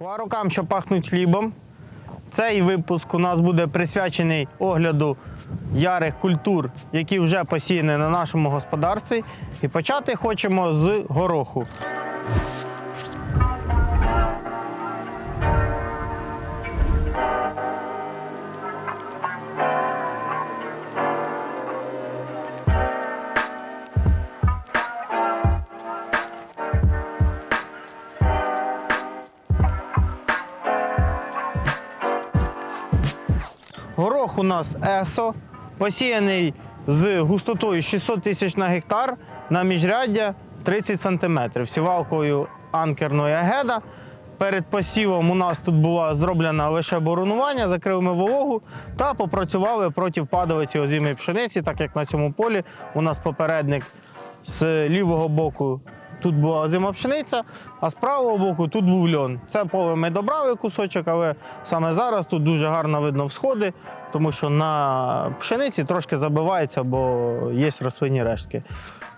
Рукам, що пахнуть хлібом. Цей випуск у нас буде присвячений огляду ярих культур, які вже посіяні на нашому господарстві. І почати хочемо з гороху. Горох у нас ЕСО, посіяний з густотою 600 тисяч на гектар на міжряддя 30 сантиметрів сівалкою анкерної агеда. Перед посівом у нас тут було зроблено лише боронування, закрили ми вологу та попрацювали проти падовиці озимої пшениці, так як на цьому полі у нас попередник з лівого боку тут була озима пшениця, а з правого боку тут був льон. Це поле ми добрали кусочок, але саме зараз тут дуже гарно видно всходи, тому що на пшениці трошки забивається, бо є рослинні рештки.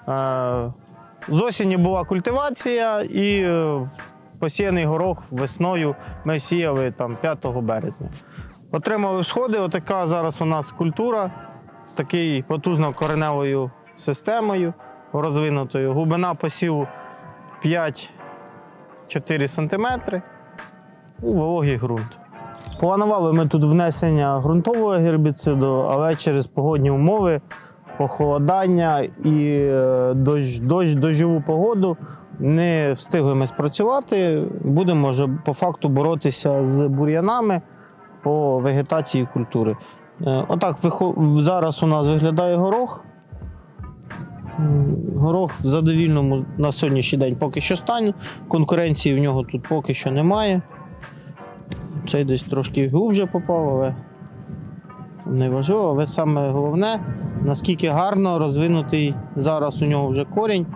Е, З осені була культивація і е, посіяний горох весною ми сіяли там 5 березня. Отримали всходи. Отака зараз у нас культура з такою потужною кореневою системою розвинутою. Глибина посіву 5-4 см у вологий ґрунт. Планували ми тут внесення ґрунтового гербіциду, але через погодні умови, похолодання і е, дощ, дощ, дощову погоду не встигли ми спрацювати. Будемо вже по факту боротися з бур'янами по вегетації культури. Е, Отак зараз у нас виглядає горох. Горох в задовільному на сьогоднішній день поки що стані. Конкуренції в нього тут поки що немає. Цей десь трошки глубже попав, але не важливо. Але саме головне, наскільки гарно розвинутий зараз у нього вже корінь.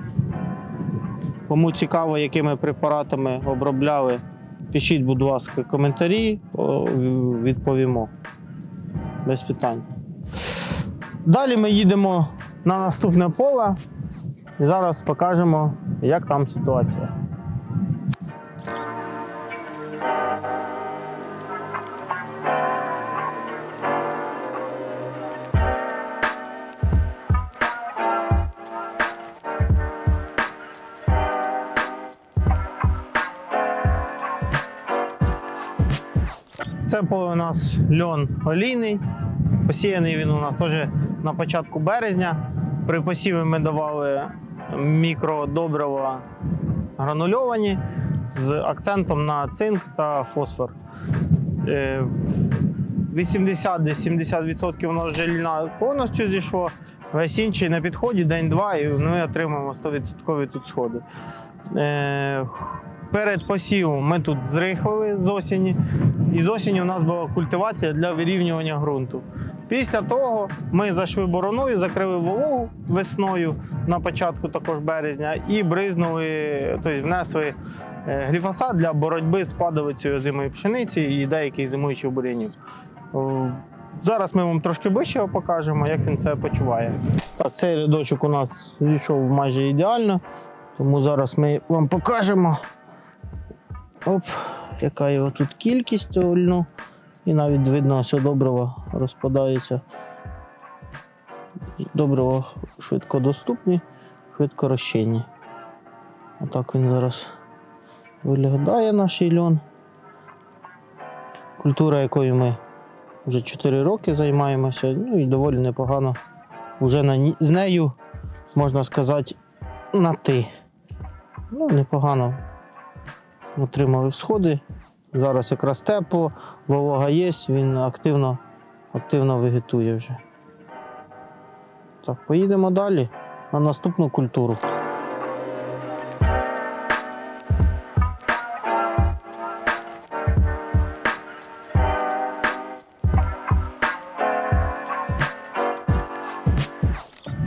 Кому цікаво, якими препаратами обробляли, пишіть, будь ласка, коментарі, відповімо. Без питань. Далі ми їдемо на наступне поле і зараз покажемо, як там ситуація. Це поле у нас льон олійний. Посіяний він у нас теж на початку березня. При посіві ми давали мікродобрива гранульовані з акцентом на цинк та фосфор. Е, 80-70% у нас вже льна повністю зійшло. Весь інший на підході день-два, і ми отримаємо 100% тут сходи. Е, Перед посівом ми тут зрихлили з осені, і з осені у нас була культивація для вирівнювання ґрунту. Після того ми зайшли бороною, закрили вологу весною на початку також березня і бризнули, тобто внесли е, гліфосат для боротьби з падовицею озимої пшениці і деяких зимуючих бур'янів. Зараз ми вам трошки ближче покажемо, як він себе почуває. Так, цей рядочок у нас зійшов майже ідеально, тому зараз ми вам покажемо. Оп, яка його тут кількість цього льну. І навіть видно, ось добрива розпадається. Добрива швидко доступні, швидко розчинні. Отак він зараз виглядає наш льон. Культура, якою ми вже 4 роки займаємося, ну і доволі непогано. Уже на, з нею, можна сказати, на ти. Ну, непогано отримали всходи. Зараз якраз тепло, волога є, він активно, активно вегетує вже. Так, поїдемо далі на наступну культуру.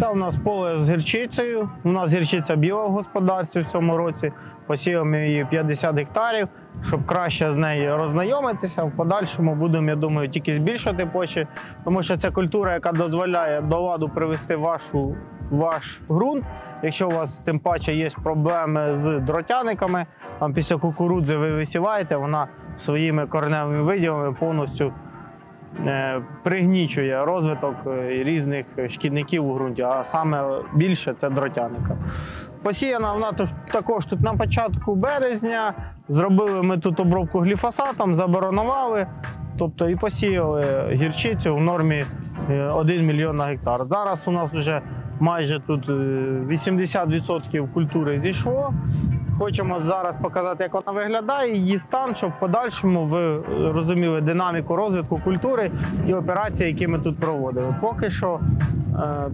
Це у нас поле з гірчицею. У нас гірчиця біла в господарстві в цьому році. Посіяли її 50 гектарів, щоб краще з нею роззнайомитися. В подальшому будемо, я думаю, тільки збільшувати площі, тому що це культура, яка дозволяє до ладу привести вашу ваш ґрунт. Якщо у вас тим паче є проблеми з дротяниками, там після кукурудзи ви висіваєте, вона своїми кореневими виділами повністю пригнічує розвиток е, різних шкідників у ґрунті, а саме більше це дротяника. Посіяна вона також тут на початку березня. Зробили ми тут обробку гліфосатом, заборонували, тобто і посіяли гірчицю в нормі е, 1 мільйон на гектар. Зараз у нас вже майже тут е, 80% культури зійшло. Хочемо зараз показати, як вона виглядає, її стан, щоб в подальшому ви е, розуміли динаміку розвитку культури і операції, які ми тут проводили. Поки що е,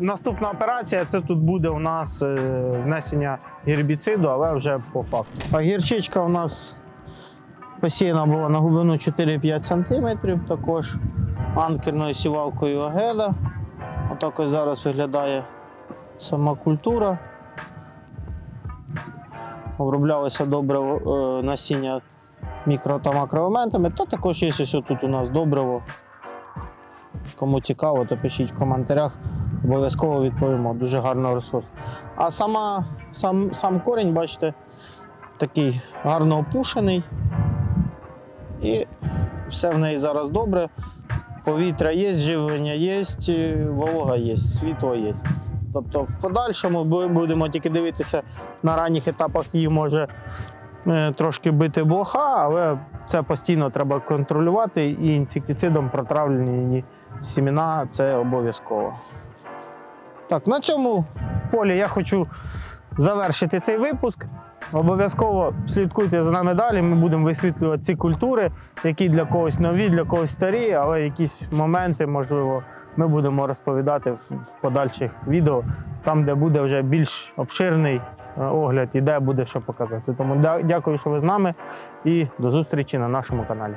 наступна операція це тут буде у нас е, внесення гербіциду, але вже по факту. А гірчичка у нас посіяна була на глибину 4-5 см, також анкерною сівалкою Агеда. Отак ось зараз виглядає сама культура. Оброблялося добре е, насіння мікро та макроелементами. Та також є ось тут у нас добриво. Кому цікаво, то пишіть в коментарях. Обов'язково відповімо. Дуже гарно росло. А сама, сам, сам корінь, бачите, такий гарно опушений. І все в неї зараз добре. Повітря є, живлення є, е, волога є, світло є. Тобто в подальшому будемо тільки дивитися на ранніх етапах її може е, трошки бити блоха, але це постійно треба контролювати і інсектицидом протравлені сімена це обов'язково. Так, на цьому полі я хочу завершити цей випуск. Обов'язково слідкуйте за нами далі. Ми будемо висвітлювати ці культури, які для когось нові, для когось старі, але якісь моменти, можливо, ми будемо розповідати в, подальших відео, там, де буде вже більш обширний е, огляд і де буде що показати. Тому дя- дякую, що ви з нами, і до зустрічі на нашому каналі.